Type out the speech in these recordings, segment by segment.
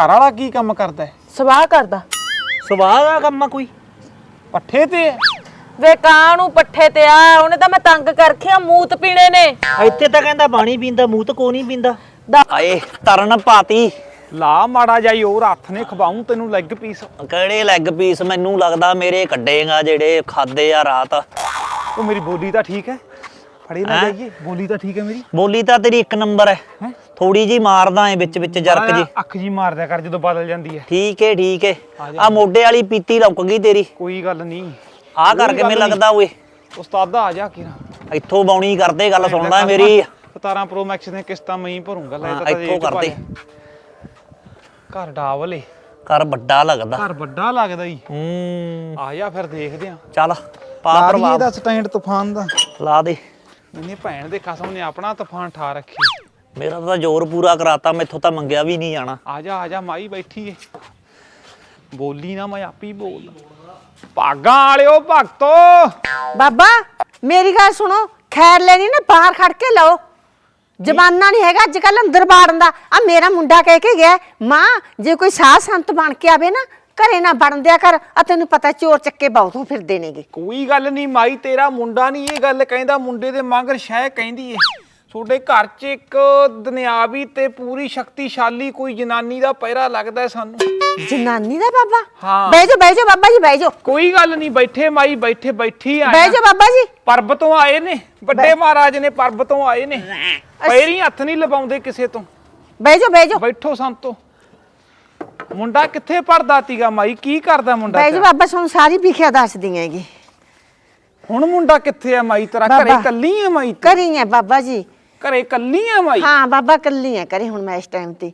ਘਰ ਵਾਲਾ ਕੀ ਕੰਮ ਕਰਦਾ ਹੈ? ਸਵਾਹ ਕਰਦਾ। ਸਵਾਹ ਦਾ ਕੰਮ ਆ ਕੋਈ? ਪੱਠੇ ਤੇ ਹੈ? ਵੇ ਕਾਂ ਨੂੰ ਪੱਠੇ ਤੇ ਆ ਉਹਨੇ ਤਾਂ ਮੈਂ ਤੰਗ ਕਰਖਿਆ ਮੂਤ ਪੀਣੇ ਨੇ। ਇੱਥੇ ਤਾਂ ਕਹਿੰਦਾ ਪਾਣੀ ਪੀਂਦਾ ਮੂੰਹ ਤਾਂ ਕੋ ਨਹੀਂ ਪੀਂਦਾ ਆਏ ਤਰਨ ਪਾਤੀ। ਲਾ ਮਾੜਾ ਜਾਈ ਹੋਰ ਹੱਥ ਨੇ ਖਵਾਉਂ ਤੈਨੂੰ ਲੈਗ ਪੀਸ ਕਿਹੜੇ ਲੈਗ ਪੀਸ ਮੈਨੂੰ ਲੱਗਦਾ ਮੇਰੇ ਕੱਢੇਗਾ ਜਿਹੜੇ ਖਾਦੇ ਆ ਰਾਤ। ਉਹ ਮੇਰੀ ਬੋਲੀ ਤਾਂ ਠੀਕ ਹੈ। ਫੜੇ ਨਾ ਹੈਂ? ਜਾਈਏ ਬੋਲੀ ਤਾਂ ਠੀਕ ਹੈ ਮੇਰੀ। ਬੋਲੀ ਤਾਂ ਤੇਰੀ ਇੱਕ ਨੰਬਰ ਹੈ। ਹੈਂ? ਥੋੜੀ ਜੀ ਮਾਰਦਾ ਏ ਵਿੱਚ ਵਿੱਚ ਜਰਕ ਜੀ। ਅੱਖ ਜੀ ਮਾਰ ਦਿਆ ਕਰ ਜਦੋਂ ਬਦਲ ਜਾਂਦੀ ਹੈ ਠੀਕ ਏ ਠੀਕ ਏ। ਆ ਜਾ। ਮੋਢੇ ਵਾਲੀ ਪੀਤੀ ਲੁੱਕ ਗਈ ਤੇਰੀ। ਕੋਈ ਗੱਲ ਨਹੀਂ। ਆ ਕਰ ਕੋਈ ਕਿਵੇਂ ਗੱਲ ਨੀ। ਲੱਗਦਾ ਓਏ? ਉਸਤਾਦਾ ਆ ਜਾ ਕਿਰਾ ਇੱਥੋਂ ਬੌਣੀ ਕਰਦੇ ਗੱਲ ਸੁਣਦਾ ਮੇਰੀ। 17 ਪ੍ਰੋ ਮੈਕਸ ਦੀਆਂ ਕਿਸ਼ਤਾਂ ਮੈਂ ਹੀ ਭਰੂੰਗਾ ਲੈ ਤਾਂ ਇੱਥੋਂ ਕਰਦੇ। ਘਰ ਡਾਵਲੇ ਕਰ ਵੱਡਾ ਲੱਗਦਾ। ਘਰ ਵੱਡਾ ਲੱਗਦਾ ਈ। ਹੂੰ। ਆ ਜਾ ਫਿਰ ਦੇਖਦੇ ਆ। ਚੱਲ ਪਾ ਪ੍ਰਭਾਵ। ਦਾ ਸਟੈਂਡ ਤੂਫਾਨ ਦਾ। ਲਾ ਦੇ। ਮੈਨੇ ਭੈਣ ਦੇ ਖਸਮ ਨੇ ਆਪਣਾ ਤੂਫਾਨ ਠਾ ਰੱਖੀ। ਮੇਰਾ ਤਾਂ ਜ਼ੋਰ ਪੂਰਾ ਕਰਾਤਾ ਮੈਥੋਂ ਤਾਂ ਮੰਗਿਆ ਵੀ ਨਹੀਂ ਜਾਣਾ। ਆ ਜਾ ਆ ਜਾ ਮਾਈ ਬੈਠੀ ਏ। ਬੋਲੀ ਨਾ ਮੈਂ ਆਪੀ ਬੋਲ। ਭਾਗਾਂ ਵਾਲਿਓ ਭਗਤੋ! ਬਾਬਾ ਮੇਰੀ ਗੱਲ ਸੁਣੋ ਖੈਰ ਲੈਣੀ ਨਾ ਬਾਹਰ ਖੜ ਕੇ ਲਓ। ਜਮਾਨਾ ਨਹੀਂ ਹੈਗਾ ਅੱਜ ਕੱਲ ਅੰਦਰ ਬਾੜਨ ਦਾ। ਆ ਮੇਰਾ ਮੁੰਡਾ ਕਹਿ ਕੇ ਗਿਆ ਮਾਂ ਜੇ ਕੋਈ ਸਾਧ ਸੰਤ ਬਣ ਕੇ ਆਵੇ ਨਾ ਘਰੇ ਨਾ ਬਣ ਦਿਆ ਕਰ। ਆ ਤੈਨੂੰ ਪਤਾ ਚੋਰ ਚੱਕੇ ਬਹੁਤੋਂ ਫਿਰਦੇ ਨੇਗੇ। ਕੋਈ ਗੱਲ ਨਹੀਂ ਮਾਈ ਤੇਰਾ ਮੁੰਡਾ ਨਹੀਂ ਇਹ ਗੱਲ ਕਹਿੰਦਾ ਮੁੰਡੇ ਦੇ ਮਗਰ ਸ਼ਹਿ ਕਹਿੰਦੀ ਏ। ਤੁਹਾਡੇ ਘਰ 'ਚ ਇੱਕ ਦੁਨਿਆਵੀ ਤੇ ਪੂਰੀ ਸ਼ਕਤੀਸ਼ਾਲੀ ਕੋਈ ਜਨਾਨੀ ਦਾ ਪਹਿਰਾ ਲੱਗਦਾ ਹੈ ਸਾਨੂੰ? ਜਨਾਨੀ ਦਾ ਬਾਬਾ? ਹਾਂ। ਬਹਿ ਜਾ ਬਹਿ ਜਾ ਬਾਬਾ ਜੀ ਬਹਿ ਜਾ ਕੋਈ ਗੱਲ ਨਹੀਂ ਬੈਠੇ ਮਾਈ ਬੈਠੇ ਬੈਠੀ ਆ ਬਹਿ ਜਾ ਬਾਬਾ ਜੀ। ਪਰਬਤੋਂ ਆਏ ਨੇ ਵੱਡੇ ਮਹਾਰਾਜ ਨੇ ਪਰਬਤੋਂ ਆਏ ਨੇ। ਪੈਰੀ ਹੱਥ ਨਹੀਂ ਲਵਾਉਂਦੇ ਕਿਸੇ ਤੋਂ। ਬਹਿ ਜਾ ਬਹਿ ਜਾ ਬੈਠੋ ਸੰਤੋ ਮੁੰਡਾ ਕਿੱਥੇ ਪੜਦਾ ਤੀਗਾ ਮਾਈ? ਕੀ ਕਰਦਾ ਮੁੰਡਾ ਬਹਿ ਜਾ ਤੇਰਾ? ਬਾਬਾ ਸਾਨੂੰ ਸਾਰੀ ਵਿਖਿਆ ਦੱਸਦੀ ਹੈਗੀ। ਹੁਣ ਮੁੰਡਾ ਕਿੱਥੇ ਆ ਮਾਈ? ਤੇਰਾ ਘਰੇ ਬਾਬਾ। ਕੱਲੀ ਆ ਮਾਈ ਤੂੰ? ਕਰੀ ਹੈ ਬਾਬਾ ਜੀ। ਘਰੇ ਕੱਲੀ ਆ ਮਾਈ? ਹਾਂ ਬਾਬਾ ਕੱਲੀ ਹੈ ਕਰੀ ਹੁਣ ਮੈਂ ਇਸ ਟਾਈਮ ਤੇ।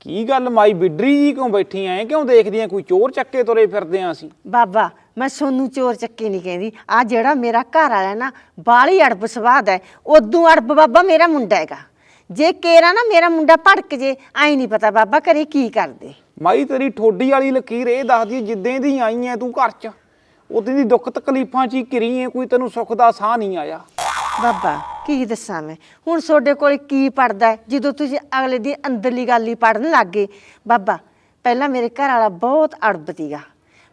ਕੀ ਗੱਲ ਮਾਈ ਬਿਡਰੀ ਜੀ ਕਿਉਂ ਬੈਠੀ ਐ? ਕਿਉਂ ਦੇਖਦੀ ਐ ਕੋਈ ਚੋਰ ਚੱਕੇ ਤੁਰੇ ਫਿਰਦੇ ਆ ਅਸੀਂ? ਬਾਬਾ ਮੈਂ ਸੋਨੂੰ ਚੋਰ ਚੱਕੀ ਨਹੀਂ ਕਹਿੰਦੀ। ਆ ਜਿਹੜਾ ਮੇਰਾ ਘਰ ਵਾਲਾ ਨਾ ਬਾਲੀ ਅੜਬ ਸਵਾਦ ਹੈ। ਉਦੋਂ ਅੜਬ ਬਾਬਾ ਮੇਰਾ ਮੁੰਡਾ ਹੈਗਾ। ਜੇ ਕੇਰਾ ਨਾ ਮੇਰਾ ਮੁੰਡਾ ਭੜਕ ਜੇ ਆਈ ਨਹੀਂ ਪਤਾ ਬਾਬਾ ਘਰੇ ਕੀ ਕਰਦੇ। ਮਾਈ ਤੇਰੀ ਠੋਡੀ ਵਾਲੀ ਲਕੀਰ ਇਹ ਦੱਸਦੀ ਐ, ਜਿੱਦਾਂ ਦੀ ਆਈ ਐ ਤੂੰ ਘਰ 'ਚ। ਉਦੋਂ ਦੀ ਦੁੱਖ ਤਕਲੀਫਾਂ 'ਚ ਹੀ ਘਿਰੀ ਐ ਕੋਈ ਤੈਨੂੰ ਸੁੱਖ ਦਾ ਸਾਹ ਨਹੀਂ ਆਇਆ। ਬਾਬਾ ਕੀ ਦੱਸਾਂ ਮੈਂ? ਹੁਣ ਤੁਹਾਡੇ ਕੋਲ ਕੀ ਪੜਦਾ ਹੈ? ਜਦੋਂ ਤੁਸੀਂ ਅਗਲੇ ਦੀ ਅੰਦਰਲੀ ਗੱਲ ਹੀ ਪੜਨ ਲੱਗ ਗਏ। ਬਾਬਾ ਪਹਿਲਾਂ ਮੇਰੇ ਘਰ ਵਾਲਾ ਬਹੁਤ ਅੜਬ ਤੀਗਾ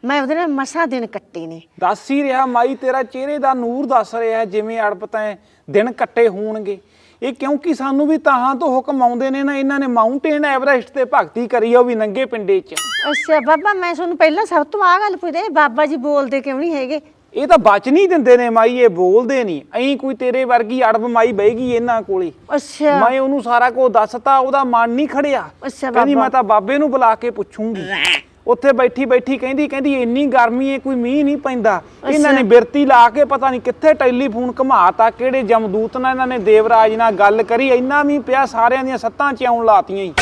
ਮੈਂ ਉਹਦੇ ਨਾਲ ਮਸਾਂ ਦਿਨ ਕੱਟੇ ਨੇ। ਦੱਸ ਹੀ ਰਿਹਾ ਮਾਈ ਤੇਰਾ ਚਿਹਰੇ ਦਾ ਨੂਰ ਦੱਸ ਰਿਹਾ ਜਿਵੇਂ ਅੜਪ ਤੈਂ ਦਿਨ ਕੱਟੇ ਹੋਣਗੇ। ਇਹ ਕਿਉਂਕਿ ਸਾਨੂੰ ਵੀ ਤਾਹਾਂ ਤੋਂ ਹੁਕਮ ਆਉਂਦੇ ਨੇ ਨਾ ਇਹਨਾਂ ਨੇ ਮਾਊਂਟੇਨ ਐਵਰੈਸਟ ਤੇ ਭਗਤੀ ਕਰੀ ਆ ਉਹ ਵੀ ਨੰਗੇ ਪਿੰਡੇ 'ਚ। ਅੱਛਾ ਬਾਬਾ ਮੈਂ ਤੁਹਾਨੂੰ ਪਹਿਲਾਂ ਸਭ ਤੋਂ ਆ ਗੱਲ ਪੁੱਛਦੇ ਬਾਬਾ ਜੀ ਬੋਲਦੇ ਕਿਉਂ ਨਹੀਂ ਹੈਗੇ? ਇਹ ਤਾਂ ਬਚ ਨਹੀਂ ਦਿੰਦੇ ਨੇ ਮਾਈ ਇਹ ਬੋਲਦੇ ਨਹੀਂ। ਐਂ ਕੋਈ ਤੇਰੇ ਵਰਗੀ ਅੜਬ ਮਾਈ ਬਹਿਗੀ ਇਹਨਾਂ ਕੋਲੇ। ਅੱਛਾ। ਮੈਂ ਉਹਨੂੰ ਸਾਰਾ ਕੁਝ ਦੱਸਤਾ ਉਹਦਾ ਮਨ ਨਹੀਂ ਖੜਿਆ। ਅੱਛਾ ਕਹਿੰਦੀ ਬਾਬਾ। ਮੈਂ ਤਾਂ ਬਾਬੇ ਨੂੰ ਬੁਲਾ ਕੇ ਪੁੱਛੂੰਗੀ। ਉੱਥੇ ਬੈਠੀ ਬੈਠੀ ਕਹਿੰਦੀ ਕਹਿੰਦੀ ਇੰਨੀ ਗਰਮੀ ਹੈ ਕੋਈ ਮੀਂਹ ਨਹੀਂ ਪੈਂਦਾ। ਇਹਨਾਂ ਨੇ ਬਿਰਤੀ ਲਾ ਕੇ ਪਤਾ ਨਹੀਂ ਕਿੱਥੇ ਟੈਲੀਫੋਨ ਘਮਾਤਾ ਕਿਹੜੇ ਜਮਦੂਤ ਨਾਲ ਇਹਨਾਂ ਨੇ ਦੇਵਰਾਜ ਨਾਲ ਗੱਲ ਕਰੀ ਇੰਨਾ ਮੀਂਹ ਪਿਆ ਸਾਰਿਆਂ ਦੀਆਂ ਸੱਤਾਂ ਚ ਆਉਣ ਲਾਤੀਆਂ ਹੀ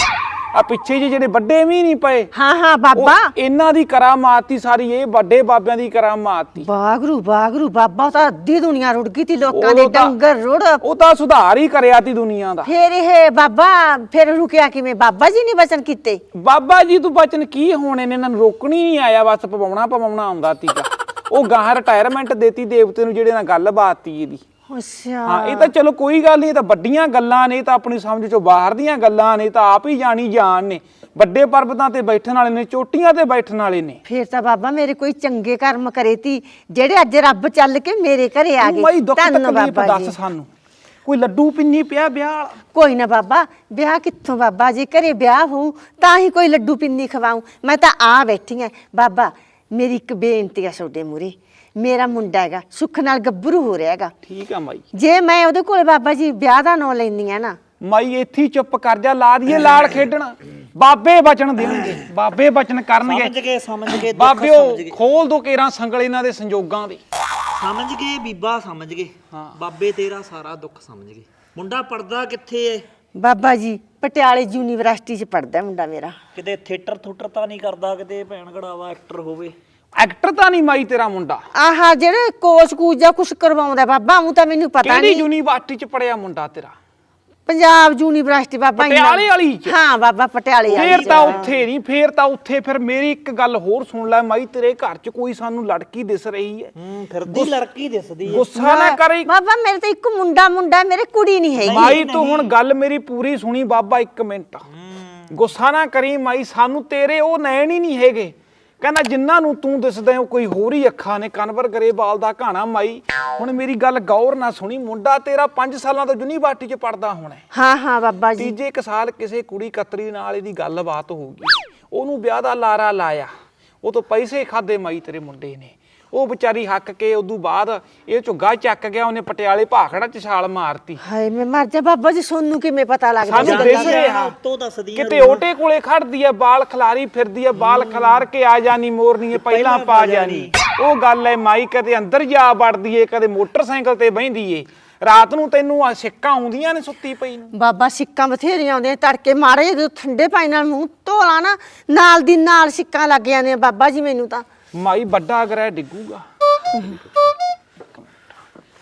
ਆ ਪਿੱਛੇ ਜਿਹੇ ਜਿਹੜੇ ਵੱਡੇ ਮੀਂਹ ਨਹੀਂ ਪਏ। ਹਾਂ ਹਾਂ ਉਹ ਬਾਬਾ ਇਹਨਾਂ ਦੀ ਕਰਾਮਾਤ ਸਾਰੀ ਇਹ ਵੱਡੇ ਬਾਬਿਆਂ ਦੀ ਕਰਾਮਾਤ ਬਾਗਰੂ ਬਾਗਰੂ ਬਾਬਾ ਤਾਂ ਅੱਧੀ ਦੁਨੀਆ ਰੁੜ ਗਈ ਤੀ ਲੋਕਾਂ ਦੇ ਤਾਂ- ਡੰਗਰ ਰੁੜ। ਉਹ ਤਾਂ ਸੁਧਾਰ ਹੀ ਕਰਿਆ ਤੀ ਦੁਨੀਆ ਦਾ। ਫੇਰ ਇਹ ਬਾਬਾ ਫਿਰ ਰੁਕਿਆ ਕਿਵੇਂ? ਬਾਬਾ ਜੀ ਨੇ ਵਚਨ ਕੀਤੇ। ਬਾਬਾ ਜੀ ਤੂੰ ਬਚਨ ਕੀ ਹੋਣੇ ਨੇ ਇਹਨਾਂ ਨੂੰ ਰੋਕਣੀ ਨਹੀਂ ਆਇਆ ਬਸ ਪਵਾਉਣਾ ਪਵਾਉਣਾ ਆਉਂਦਾ ਤੀਗਾ ਉਹ ਗਾਂ ਰਿਟਾਇਰਮੈਂਟ ਦੇਤੀ ਦੇਵਤੇ ਨੂੰ ਜਿਹੜੇ ਨਾਲ ਗੱਲਬਾਤ ਤੀ ਇਹਦੀ। ਅੱਛਾ। ਹਾਂ ਇਹ ਤਾਂ ਚਲੋ ਕੋਈ ਗੱਲ ਨਹੀਂ ਇਹ ਤਾਂ ਵੱਡੀਆਂ ਗੱਲਾਂ ਨੇ ਇਹ ਤਾਂ ਆਪਣੀ ਸਮਝ ਚੋਂ ਬਾਹਰ ਦੀਆਂ ਗੱਲਾਂ ਨੇ ਇਹ ਤਾਂ ਆਪ ਹੀ ਜਾਣੀ ਜਾਣ ਨੇ। ਵੱਡੇ ਪਰਬਤਾਂ ਤੇ ਬੈਠਣ ਵਾਲੇ ਨੇ ਚੋਟੀਆਂ ਤੇ ਬੈਠਣ ਵਾਲੇ ਨੇ। ਫੇਰ ਤਾਂ ਬਾਬਾ ਮੇਰੇ ਕੋਈ ਚੰਗੇ ਕਰਮ ਕਰੇ ਤੀ ਜਿਹੜੇ ਅੱਜ ਰੱਬ ਚੱਲ ਕੇ ਮੇਰੇ ਘਰੇ ਆ ਤੂੰ ਗਏ। ਦੁੱਖ ਧੰਨ ਤਕਲੀਫ ਬਾਬਾ ਦੱਸ ਜੀ। ਸਾਨੂੰ। ਕੋਈ ਲੱਡੂ ਪਿੰਨੀ ਪਿਆ ਵਿਆਹ ਵਾਲਾ? ਕੋਈ ਨਾ ਬਾਬਾ ਵਿਆਹ ਕਿੱਥੋਂ ਬਾਬਾ? ਜੇ ਘਰੇ ਵਿਆਹ ਹੋਊ ਤਾਂ ਹੀ ਕੋਈ ਲੱਡੂ ਪਿੰਨੀ ਖਵਾਉਂ ਮੈਂ ਤਾਂ ਆ ਬੈਠੀ ਆ। ਬਾਬਾ ਮੇਰੀ ਇੱਕ ਬੇਨਤੀ ਆ ਤੁਹਾਡੇ ਮੂਰੇ ਮੇਰਾ ਮੁੰਡਾ ਹੈਗਾ ਸੁੱਖ ਨਾਲ ਗੱਭਰੂ ਹੋ ਰਿਹਾ ਹੈਗਾ। ਠੀਕ ਆ ਮਾਈ। ਜੇ ਮੈਂ ਉਹਦੇ ਕੋਲ ਬਾਬਾ ਜੀ ਵਿਆਹ ਦਾ ਨਾਂ ਲੈਂਦੀ ਆ ਨਾ। ਮਾਈ ਇੱਥੇ ਹੀ ਚੁੱਪ ਕਰ ਜਾ ਲਾ ਦਈਏ ਲਾਲ ਖੇਡਣਾ। ਬਾਬੇ ਬਚਨ ਦੇਣਗੇ ਬਾਬੇ ਬਚਨ ਕਰਨਗੇ। ਸਮਝ ਗਏ ਸਮਝ ਗਏ ਦੁੱਖ ਬਾਬਿਓ ਸਮਝ ਗਏ। ਖੋਲ ਦੋ ਕੇਰਾਂ ਸੰਗਲ ਇਹਨਾਂ ਦੇ ਸੰਜੋਗਾਂ ਦੇ। ਸਮਝ ਗਏ ਬੀਬਾ ਸਮਝ ਗਏ। ਹਾਂ। ਬਾਬੇ ਤੇਰਾ ਸਾਰਾ ਦੁੱਖ ਸਮਝ ਗਏ। ਮੁੰਡਾ ਪੜਦਾ ਕਿੱਥੇ ਏ? ਬਾਬਾ ਜੀ ਪਟਿਆਲੇ ਯੂਨੀਵਰਸਿਟੀ 'ਚ ਪੜਦਾ ਮੁੰਡਾ ਮੇਰਾ। ਕਿਤੇ ਥੀਏਟਰ ਥੂਟਰ ਤਾਂ ਨਹੀਂ ਕਰਦਾ ਕਿਤੇ ਭੈਣ ਘੜਾਵਾ ਐਕਟਰ ਹੋਵੇ। ਐਕਟਰ ਤਾਂ ਨਹੀਂ ਮਾਈ ਤੇਰਾ ਮੁੰਡਾ। ਆਹਾ ਜਿਹੜੇ ਕੋਚ ਕੂਚ ਜਾਂ ਕੁਛ ਕਰਵਾਉਂਦਾ ਬਾਬਾ ਉਹ ਤਾਂ ਮੈਨੂੰ ਪਤਾ ਕਿਹੜੀ ਨਹੀਂ। ਯੂਨੀਵਰਸਿਟੀ ਚ ਪੜਿਆ ਮੁੰਡਾ ਤੇਰਾ? ਪੰਜਾਬ ਯੂਨੀਵਰਸਿਟੀ ਬਾਬਾ ਇੰਨਾ- ਪਟਿਆਲੇ ਵਾਲੀ 'ਚ? ਹਾਂ ਬਾਬਾ ਪਟਿਆਲੇ ਵਾਲੀ ਫੇਰ 'ਚ। ਤਾਂ ਉੱਥੇ ਨਹੀਂ ਫੇਰ ਤਾਂ ਉੱਥੇ ਫਿਰ ਮੇਰੀ ਇੱਕ ਗੱਲ ਹੋਰ ਸੁਣ ਲੈ ਮਾਈ ਤੇਰੇ ਘਰ ਚ ਕੋਈ ਸਾਨੂੰ ਲੜਕੀ ਦਿਸ ਰਹੀ ਹੈ? ਹੂੰ ਫਿਰਦੀ ਲੜਕੀ ਦਿਸਦੀ ਏ ਗੁੱਸਾ ਨਾ ਕਰੀ। ਬਾਬਾ ਮੇਰੇ ਤਾਂ ਇੱਕ ਮੁੰਡਾ ਮੁੰਡਾ ਮੇਰੇ ਕੁੜੀ ਨਹੀਂ ਹੈਗੀ। ਮਾਈ ਤੂੰ ਹੁਣ ਗੱਲ ਮੇਰੀ ਪੂਰੀ ਸੁਣੀ ਬਾਬਾ ਇੱਕ ਮਿੰਟ। ਗੁੱਸਾ ਨਾ ਕਰੀ ਮਾਈ ਸਾਨੂੰ ਤੇਰੇ ਉਹ ਨੈਣ ਹੀ ਨਹੀਂ ਹੈਗੇ। ਕਹਿੰਦਾ ਜਿੰਨਾਂ ਨੂੰ ਤੂੰ ਦਿਸਦਾ ਹੈ, ਉਹ ਕੋਈ ਹੋਰ ਹੀ ਅੱਖਾਂ ਨੇ। ਕਨਵਰ ਗਰੇਵਾਲ ਦਾ ਕਹਾਣਾ ਮਾਈ। ਹੁਣ ਮੇਰੀ ਗੱਲ ਗੌਰ ਨਾ ਸੁਣੀ। ਮੁੰਡਾ ਤੇਰਾ 5 ਸਾਲਾਂ ਤੋਂ ਯੂਨੀਵਰਸਿਟੀ 'ਚ ਪੜਦਾ ਹੋਣਾ ਹੈ। ਹਾਂ ਹਾਂ ਬਾਬਾ ਜੀ। ਤੀਜੇ ਇੱਕ ਸਾਲ ਕਿਸੇ ਕੁੜੀ ਕਤਰੀ ਨਾਲ ਇਹਦੀ ਗੱਲਬਾਤ ਹੋ ਗਈ। ਉਹਨੂੰ ਵਿਆਹ ਦਾ ਲਾਰਾ ਲਾਇਆ। ਉਹ ਤੋਂ ਪੈਸੇ ਖਾਦੇ ਮਾਈ ਤੇਰੇ ਮੁੰਡੇ ਨੇ। ਉਹ ਵਿਚਾਰੀ ਹੱਕ ਕੇ ਉਦੋਂ ਬਾਅਦ ਇਹ ਝੁੱਗਾ ਚੱਕ ਗਿਆ ਉਹਨੇ ਪਟਿਆਲੇ ਭਾਖੜਾ ਚ ਛਾਲ ਮਾਰਤੀ। ਹਾਏ ਮੈਂ ਮਰ ਜਾ ਬਾਬਾ ਜੀ ਸੋਨੂੰ ਕਿਵੇਂ ਪਤਾ ਲੱਗਦਾ ਸਾਨੂੰ ਦਿਸ? ਰਿਹਾ ਉੱਤੋਂ ਦੱਸਦੀ ਆ ਕਿਤੇ ਓਟੇ ਕੋਲੇ ਖੜਦੀ ਐ ਬਾਲ ਖਲਾਰੀ ਫਿਰਦੀ ਐ ਬਾਲ ਖਲਾਰ ਕੇ ਆ ਜਾਣੀ ਮੋਰਨੀ ਐ ਪਹਿਲਾਂ ਪਾ ਜਾਣੀ। ਉਹ ਗੱਲ ਐ ਮਾਈ ਕਦੇ ਅੰਦਰ ਜਾ ਵੜਦੀ ਏ ਕਦੇ ਮੋਟਰਸਾਈਕਲ ਤੇ ਬਹਿੰਦੀ ਏ। ਰਾਤ ਨੂੰ ਤੈਨੂੰ ਆ ਸਿੱਕਾਂ ਆਉਂਦੀਆਂ ਨੇ ਸੁੱਤੀ ਪਈ ਨੂੰ। ਬਾਬਾ ਸਿੱਕਾਂ ਬਥੇਰੀਆਂ ਆਉਂਦੀਆਂ ਤੜਕੇ ਮਾਰੇ ਜਦੋਂ ਠੰਡੇ ਪਾਣੀ ਨਾਲ ਮੂੰਹ ਧੋਲਾ ਨਾ ਨਾਲ ਦੀ ਨਾਲ ਸਿੱਕਾਂ ਲੱਗ ਜਾਂਦੀਆਂ ਬਾਬਾ ਜੀ ਮੈਨੂੰ ਤਾਂ। ਮਾਈ ਵੱਡਾ ਗ੍ਰਹਿ ਡਿੱਗੂਗਾ।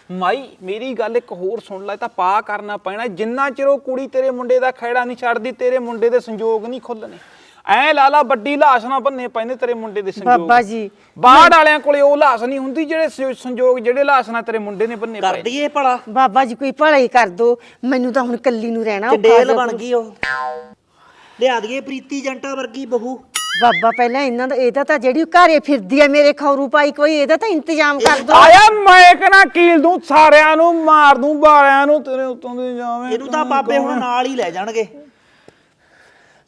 ਮਾਈ ਮੇਰੀ ਗੱਲ ਇੱਕ ਹੋਰ ਸੁਣ ਲੈ ਤਾਂ ਪਾ ਕਰਨਾ ਪੈਣਾ। ਜਿੰਨਾ ਚਿਰ ਉਹ ਕੁੜੀ ਤੇਰੇ ਮੁੰਡੇ ਦਾ ਖੈੜਾ ਨਹੀਂ ਛੱਡਦੀ ਤੇਰੇ ਮੁੰਡੇ ਦੇ ਸੰਜੋਗ ਨਹੀਂ ਖੁੱਲਣੇ। ਐ ਲਾਲਾ ਵੱਡੀ ਲਾਸ਼ ਨਾ ਬੰਨੇ ਪੈਂਦੇ ਤੇਰੇ ਮੁੰਡੇ ਦੇ ਸੰਜੋਗ। ਬਾਬਾ ਜੀ ਬਾੜ ਵਾਲਿਆਂ ਕੋਲੇ ਉਹ ਲਾਸ਼ ਨਹੀਂ ਹੁੰਦੀ ਜਿਹੜੇ ਸੰਜੋਗ ਜਿਹੜੇ ਲਾਸ਼ ਨਾਲ ਤੇਰੇ ਮੁੰਡੇ ਨੇ ਬੰਨੇ ਕਰ ਪਏ ਦਈਏ ਭਲਾ? ਬਾਬਾ ਜੀ ਕੋਈ ਭਲਾ ਹੀ ਕਰ ਦੋ। ਮੈਨੂੰ ਤਾਂ ਹੁਣ ਕੱਲੀ ਨੂੰ ਰਹਿਣਾ ਔਖਾ ਬਣ ਗਈ ਉਹ। ਲਿਆ ਦਈਏ ਪ੍ਰੀਤੀ ਜੰਟਾ ਵਰਗੀ ਬਹੂ। ਬਾਬਾ ਪਹਿਲਾਂ ਇਹਨਾਂ ਦਾ ਇਹਦਾ ਤਾਂ ਜਿਹੜੀ ਘਰੇ ਫਿਰਦੀ ਆ ਮੇਰੇ ਖੌਰੂ ਪਾਈ ਕੋਈ ਇਹਦਾ ਤਾਂ ਇੰਤਜ਼ਾਮ ਕਰ ਦੋ ਆਇਆ ਮੈਂ ਕਹਣਾ ਕੀਲ ਦੂੰ ਸਾਰਿਆਂ ਨੂੰ ਮਾਰ ਦੂੰ ਬਾਲਿਆਂ ਨੂੰ ਤੇਰੇ ਉੱਤੋਂ ਦੀ ਜਾਵੇਂ ਇਹਨੂੰ ਤਾਂ ਬਾਬੇ ਹੁਣ ਨਾਲ ਹੀ ਲੈ ਜਾਣਗੇ।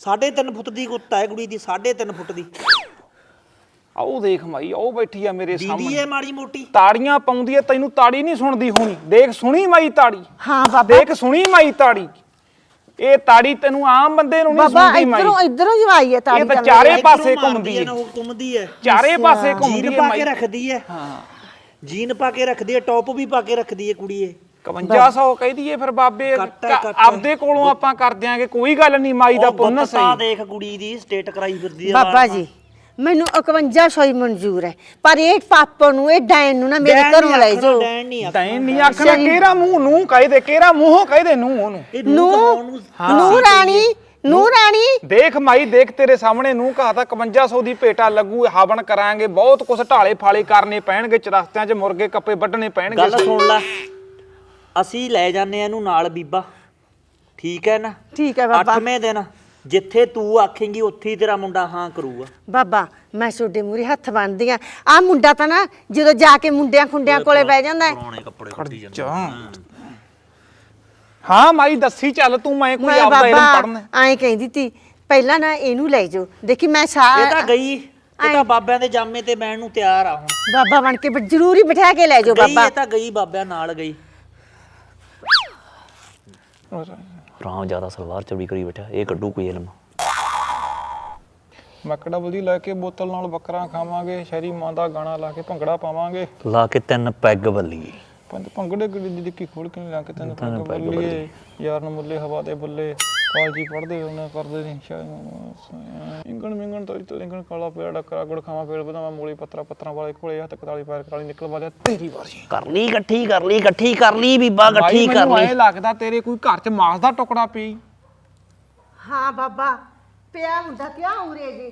ਸਾਢੇ ਤਿੰਨ ਫੁੱਟ ਦੀ ਕੁੱਤਾ ਹੈ ਕੁੜੀ ਦੀ ਸਾਢੇ ਤਿੰਨ ਫੁੱਟ ਦੀ। ਆਓ ਦੇਖ ਮਾਈ ਉਹ ਬੈਠੀ ਆ ਮੇਰੇ ਦੀਦੀ ਸਾਹਮਣੇ। ਮਾੜੀ ਮੋਟੀ। ਤਾੜੀਆਂ ਪਾਉਂਦੀ ਐ ਤੈਨੂੰ ਤਾੜੀ ਨਹੀਂ ਸੁਣਦੀ ਹੋਣੀ। ਦੇਖ ਸੁਣੀ ਮਾਈ ਤਾੜੀ। ਹਾਂ ਬਾਬਾ। ਦੇਖ ਸੁਣੀ ਮਾਈ ਤਾੜੀ। ਇਹ ਤਾੜੀ ਤੈਨੂੰ ਆਮ ਬੰਦੇ ਨੂੰ ਨਹੀਂ ਬਾਬਾ ਸੁਣਦੀ ਮਾਈ। ਇਧਰੋਂ ਇਧਰੋਂ ਜਵਾਈ ਹੈ ਤਾੜੀ ਇਹ ਤਾਂ ਚਾਰੇ ਪਾਸੇ ਘੁੰਮਦੀ ਹੈ। ਉਹ ਘੁੰਮਦੀ ਹੈ। ਚਾਰੇ ਪਾਸੇ ਘੁੰਮਦੀ ਜੀਨ ਏ ਪਾ ਕੇ ਰੱਖਦੀ ਹੈ। ਹਾਂ। ਜੀਨ ਪਾ ਕੇ ਰੱਖਦੀ ਹੈ ਟੌਪ ਵੀ ਪਾ ਕੇ ਰੱਖਦੀ ਹੈ ਕੁੜੀ ਇਹ 5500 ਕਹਿਦੀ ਏ ਫਿਰ ਬਾਬੇ। ਕੱਟ ਹੈ, ਕ- ਕੱਟ ਹੈ। ਆਪਦੇ ਕੋਲੋਂ ਆਪਾਂ ਕਰ ਦਿਆਂਗੇ ਕੋਈ ਗੱਲ ਨਹੀਂ ਮਾਈ ਦਾ ਪੁੰਨ ਸਹੀ। ਦੇਖ ਕੁੜੀ ਦੀ ਸਟੇਟ ਕਰਾਈ ਫਿਰਦੀ ਹੈ ਬਾਬਾ ਜੀ ਮੈਨੂੰ 5100 ਹੀ ਮਨਜ਼ੂਰ ਹੈ। ਪਰ ਇਹ ਪਾਪਾ ਨੂੰ ਇਹ ਡੈਨ ਨੂੰ ਨਾ ਮੇਰੇ ਘਰੋਂ ਲੈ ਜਾਓ। ਡੈਨ ਨਹੀਂ ਆਖਣਾ। ਤੈਂ ਨਹੀਂ ਆਖਣਾ ਕਿਹੜਾ ਮੂੰਹ ਨੂੰ ਕਹਦੇ ਕਿਹੜਾ ਮੂੰਹੋਂ ਕਹਦੇ ਨੂੰ ਉਹਨੂੰ। ਨੂੰ ਨੂੰ ਨੂੰ ਰਾਣੀ ਨੂੰ ਰਾਣੀ। ਦੇਖ ਮਾਈ ਦੇਖ ਤੇਰੇ ਸਾਹਮਣੇ ਨੂੰ ਕਹਾਤਾ 5500 ਦੀ ਭੇਟਾ ਲੱਗੂ ਹਵਨ ਕਰਾਂਗੇ ਬਹੁਤ ਕੁਛ ਢਾਲੇ ਫਾਲੇ ਕਰਨੇ ਪੈਣਗੇ ਚਰਖਤਿਆਂ 'ਚ ਮੁਰਗੇ ਕੱਪੇ ਵੱਢਣੇ ਪੈਣਗੇ। ਗੱਲ ਸੁਣ ਲੈ ਅਸੀਂ ਲੈ ਜਾਂਦੇ ਆ ਇਹਨੂੰ ਨਾਲ ਬੀਬਾ। ਠੀਕ ਹੈ ਨਾ? ਠੀਕ ਹੈ ਬਾਬਾ। ਅੱਠਵੇਂ ਦਿਨ ਜਿੱਥੇ ਤੂੰ ਆਖੇਂਗੀ ਉੱਥੇ ਹੀ ਤੇਰਾ ਮੁੰਡਾ ਹਾਂ ਕਰੂਗਾ। ਬਾਬਾ ਮੈਂ ਛੋਡੇ ਮੂਰੇ ਹੱਥ ਬੰਨਦੀ ਆ। ਆ ਮੁੰਡਾ ਤਾਂ ਨਾ ਜਦੋਂ ਜਾ ਕੇ ਮੁੰਡਿਆਂ ਖੁੰਡਿਆਂ ਕੋਲੇ ਬਹਿ ਜਾਂਦਾ ਹੈ, ਪੁਰਾਣੇ ਕੱਪੜੇ ਕੱਢੀ ਜਾਂਦੇ। ਹਾਂ ਮਾਈ ਦੱਸੀ ਚੱਲ ਤੂੰ ਮੈਂ ਕੋਈ ਮੈਂ ਆਪਦਾ ਇਲਮ ਬਾਬਾ ਪੜਨਾ ਐਂ ਕਹਿੰਦੀ ਤੀ ਪਹਿਲਾਂ ਨਾ ਇਹਨੂੰ ਲੈ ਜਾਓ। ਦੇਖੀ ਮੈਂ ਸਾ ਇਹ ਤਾਂ ਗਈ। ਇਹ ਤਾਂ ਬਾਬਿਆਂ ਦੇ ਜਾਮੇ ਤੇ ਬਹਿਣ ਨੂੰ ਤਿਆਰ ਆ ਹੁਣ। ਬਾਬਾ ਬਣ ਕੇ ਬ- ਜ਼ਰੂਰੀ ਬਿਠਾ ਕੇ ਲੈ ਜਾਓ ਗਈ ਬਾਬਾ। ਇਹ ਤਾਂ ਗਈ ਬਾਬਿਆਂ ਨਾਲ ਗਈ। ਰਾਮ ਜ਼ਿਆਦਾ ਸਲਵਾਰ ਚੌੜੀ ਕਰੀ ਬੈਠਾ ਇਹ ਕੱਢੂ ਕੋਈ ਇਲਮ। ਮੱਕੜਾ ਬੁਲਦੀ ਲੈ ਕੇ ਬੋਤਲ ਨਾਲ ਬੱਕਰਾ ਖਾਵਾਂਗੇ ਸ਼ਹਿਰੀ ਮਾਂ ਦਾ ਗਾਣਾ ਲਾ ਕੇ ਭੰਗੜਾ ਪਾਵਾਂਗੇ। ਲਾ ਕੇ ਤਿੰਨ ਪੈਗ ਬੱਲੀ ਪੰਜ ਭੰਗੜੇ ਦੀ ਡਿੱਕੀ ਖੋਲ ਕੇ ਲਾ ਕੇ ਤੈਨੂੰ ਪੱਗ ਬੱਲੀਏ। ਯਾਰ ਨੂੰ ਮੁੱਲੇ ਹਵਾ ਦੇ ਬੁੱਲੇ। ਕਾਲਜੀ ਪੜਦੇ ਉਹਨੇ ਕਰਦੇ ਸ਼ਾਇਦ ਇੰਗਣ ਮਿੰਗਣ ਤੋਂ ਤੋਂ ਇੰਗਣ ਕਾਲਾ ਪੇੜਾ ਡੱਕਰਾ ਗੁੜ ਖਾਵਾਂ ਪੇੜ ਬਦਾਮਾ ਮੂਲੀ ਪੱਤਰਾ ਪੱਤਰਾਂ ਵਾਲੇ ਕੋਲੇ ਹੱਥ ਕਤਾਲੀ ਪੈਰ ਕਤਾਲੀ ਨਿਕਲ ਵਾਜਾ ਤੇਰੀ ਵਾਰੀ। ਕਰ ਲਈ ਇਕੱਠੀ ਕਰ ਲਈ ਇਕੱਠੀ ਕਰ ਲਈ ਬੀਬਾ ਇਕੱਠੀ ਕਰ ਲਈ ਐ ਲੱਗਦਾ ਤੇਰੇ ਕੋਈ ਘਰ 'ਚ ਮਾਸ ਦਾ ਟੁਕੜਾ ਪਈ। ਹਾਂ ਬਾਬਾ ਪਿਆ ਹੁੰਦਾ ਕਿਆ ਉਰੇ ਜੀ